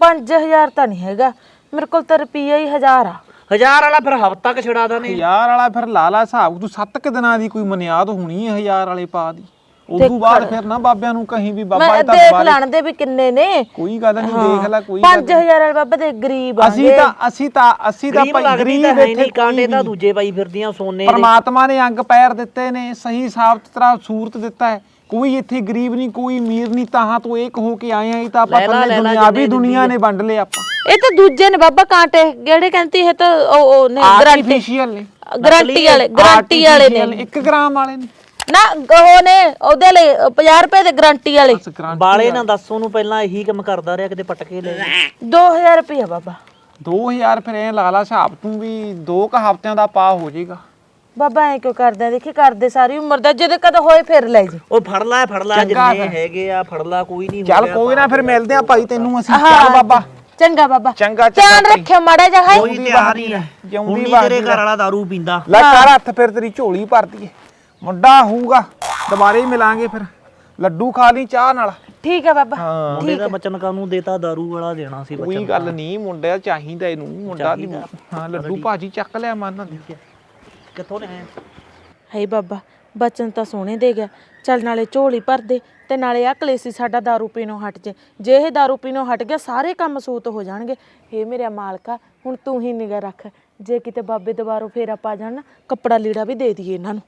5000 ਤਾਂ ਨਹੀਂ ਹੈਗਾ। ਮੇਰੇ ਕੋਲ ਤਾਂ ਰੁਪਈਆ ਹੀ 1000 ਆ। ਹਜ਼ਾਰ ਵਾਲਾ ਫਿਰ ਹਫਤਾ ਕ ਛੜਾ ਦਾਨੇ ਹਜ਼ਾਰ ਵਾਲਾ ਫਿਰ ਲਾ ਲਾ ਹਿਸਾਬ। ਤੂੰ 7 ਕਿ ਦਿਨਾਂ ਦੀ ਕੋਈ ਮਨਿਆਦ ਹੋਣੀ ਹੈ ਹਜ਼ਾਰ ਵਾਲੇ ਪਾ ਦੀ। ਉਦੋਂ ਬਾਅਦ ਫਿਰ ਨਾ ਬਾਬਿਆਂ ਨੂੰ ਕਹੀਂ ਵੀ ਬਾਬਾ ਮੈਂ ਇਹ ਤਾਂ ਦੇਖ ਲੈਣ ਦੇ ਵੀ ਕਿੰਨੇ ਨੇ। ਕੋਈ ਗੱਲ ਨਹੀਂ ਦੇਖ ਲੈ ਕੋਈ ਗੱਲ 5000 ਵਾਲੇ ਬਾਬਾ ਦੇ ਗਰੀਬ ਆ ਅਸੀਂ ਤਾਂ ਅਸੀਂ ਤਾਂ ਅਸੀਂ ਤਾਂ ਗਰੀਬ ਭਾਈ ਲੱਗਦੀ ਗਰੀਬ ਤਾਂ ਹੈ ਨਹੀਂ ਕਾਂਡੇ ਤਾਂ। ਦੂਜੇ ਪਾਈ ਫਿਰਦੀਆਂ ਸੋਨੇ ਦੇ। ਪਰਮਾਤਮਾ ਨੇ ਅੰਗ ਪੈਰ ਦਿੱਤੇ ਨੇ ਸਹੀ ਸਾਬਤ ਤਰ੍ਹਾਂ ਸੂਰਤ ਦਿੱਤਾ ਹੈ। ਕੋਈ ਇੱਥੇ ਗਰੀਬ ਨਹੀਂ ਕੋਈ ਅਮੀਰ ਨਹੀਂ ਤਾਹਾਂ ਤੋਂ ਇੱਕ ਹੋ ਕੇ ਆਏ ਆ ਇਹ ਤਾਂ ਆਪਾਂ ਲੈ ਲਾ, ਪੱਲੇ ਲੈ ਲਾ, ਦੁਨਿਆਵੀ ਦੁਨੀਆ ਨੇ ਵੰਡ ਲਏ ਆਪਾਂ। ਇਹ ਤਾਂ ਦੂਜੇ ਨੇ ਬਾਬਾ ਕਾਂਟੇ ਜਿਹੜੇ ਕਹਿੰਦੀ ਇਹ ਤਾਂ ਉਹ ਨੇ ਗਾਰੰਟੀ ਆਰਟੀਫੀਸ਼ੀਅਲ ਨੇ। ਗਾਰੰਟੀ ਵਾਲੇ ਗਾਰੰਟੀ ਵਾਲੇ ਨੇ। Artificial, ਇੱਕ ਗ੍ਰਾਮ ਵਾਲੇ ਨੇ। ਨਾ ਉਹ ਨੇ ਉਹਦੇ ਲਈ 50 ਰੁਪਏ ਦੇ ਗਾਰੰਟੀ ਵਾਲੇ। ਬਾਲੇ ਨਾ ਦੱਸ ਉਹਨੂੰ ਪਹਿਲਾਂ ਇਹੀ ਕੰਮ ਕਰਦਾ ਰਿਹਾ ਕਿਤੇ ਪਟਕੇ ਲੈ ਲੈ। 2000 ਰੁਪਏ ਬਾਬਾ। 2000 ਫਿਰ ਐ ਲਾ ਲਾ ਹਿਸਾਬ ਤੂੰ ਵੀ ਦੋ ਕ ਹਫ਼ਤਿਆਂ ਦਾ ਪਾ ਹੋ ਜਾਏਗਾ। ਬਾਬਾ ਐ ਕਿਉਂ ਕਰਦੇ ਦੇਖੀ ਕਰਦੇ ਸਾਰੀ ਉਮਰ ਦਾ ਜਦੋਂ ਕਦ ਹੋਏ ਫਿਰ ਲੈ ਜੀ। ਉਹ ਫੜ ਲੈ ਫੜ ਲੈ ਜਿੰਨੇ। ਹੈਗੇ ਆ ਫੜ ਲੈ ਕੋਈ ਨਹੀਂ ਚੱਲ ਕੋਈ ਨਾ ਫਿਰ ਮਿਲਦੇ ਆ ਭਾਈ ਤੈਨੂੰ ਅਸੀਂ। ਚੱਲ ਬਾਬਾ। ਚੰਗਾ ਬਾਬਾ। ਚੰਗਾ, ਧਿਆਨ। ਰੱਖਿਓ ਮਾੜਾ ਜਿਹਾ ਹੈ? ਕੋਈ ਤਿਆਰ ਹੀ। ਜਿਉਂਦੀ ਵਸਦੀ ਤੇਰੇ। ਘਰ ਵਾਲਾ दारू ਪੀਂਦਾ। ਲੈ ਕਰ ਹੱਥ ਫਿਰ ਤੇਰੀ ਝੋਲੀ ਭਰਦੀ ਏ ਮੁੰਡਾ ਹੋਊਗਾ। ਦੁਬਾਰੇ ਹੀ ਮਿਲਾਂਗੇ ਫਿਰ। ਲੱਡੂ ਖਾ ਲਈ ਚਾਹ ਨਾਲ। ਠੀਕ ਆ ਬਾਬਾ ਹਾਂ। ਮੁੰਡੇ ਦਾ ਬਚਨ ਕਾਨੂੰ ਦੇਤਾ ਦਾਰੂ ਵਾਲਾ ਦੇਣਾ ਸੀ ਕੋਈ ਗੱਲ ਨਹੀਂ ਮੁੰਡਿਆ ਚਾਹੀਦਾ ਇਹਨੂੰ ਮੁੰਡਾ ਦੀ ਹਾਂ ਲੱਡੂ ਭਾਜੀ ਚੱਕ ਲਿਆ ਮੰਨ ਕਿੱਥੋਂ ਨੇ ਹੇ ਬਾਬਾ ਬਚਨ ਤਾਂ ਸੋਹਣੇ ਦੇ ਗਿਆ। ਚੱਲ ਨਾਲੇ ਝੋਲੀ ਭਰ ਦੇ ਤੇ ਨਾਲੇ ਆ ਕਲੇਸੀ ਸਾਡਾ ਦਾਰੂ ਪੀਣੋਂ ਹਟ ਜੇ। ਜੇ ਇਹ ਦਾਰੂ ਪੀਣੋਂ ਹਟ ਗਿਆ ਸਾਰੇ ਕੰਮ ਸੂਤ ਹੋ ਜਾਣਗੇ। ਹੇ ਮੇਰਾ ਮਾਲਕਾ ਹੁਣ ਤੂੰ ਹੀ ਨਿਗਾ ਰੱਖ। ਜੇ ਕਿਤੇ ਬਾਬੇ ਦੁਬਾਰੋਂ ਫੇਰਾ ਪਾ ਜਾਣ ਨਾ ਕੱਪੜਾ ਲੀੜਾ ਵੀ ਦੇ ਦਈਏ ਇਹਨਾਂ ਨੂੰ।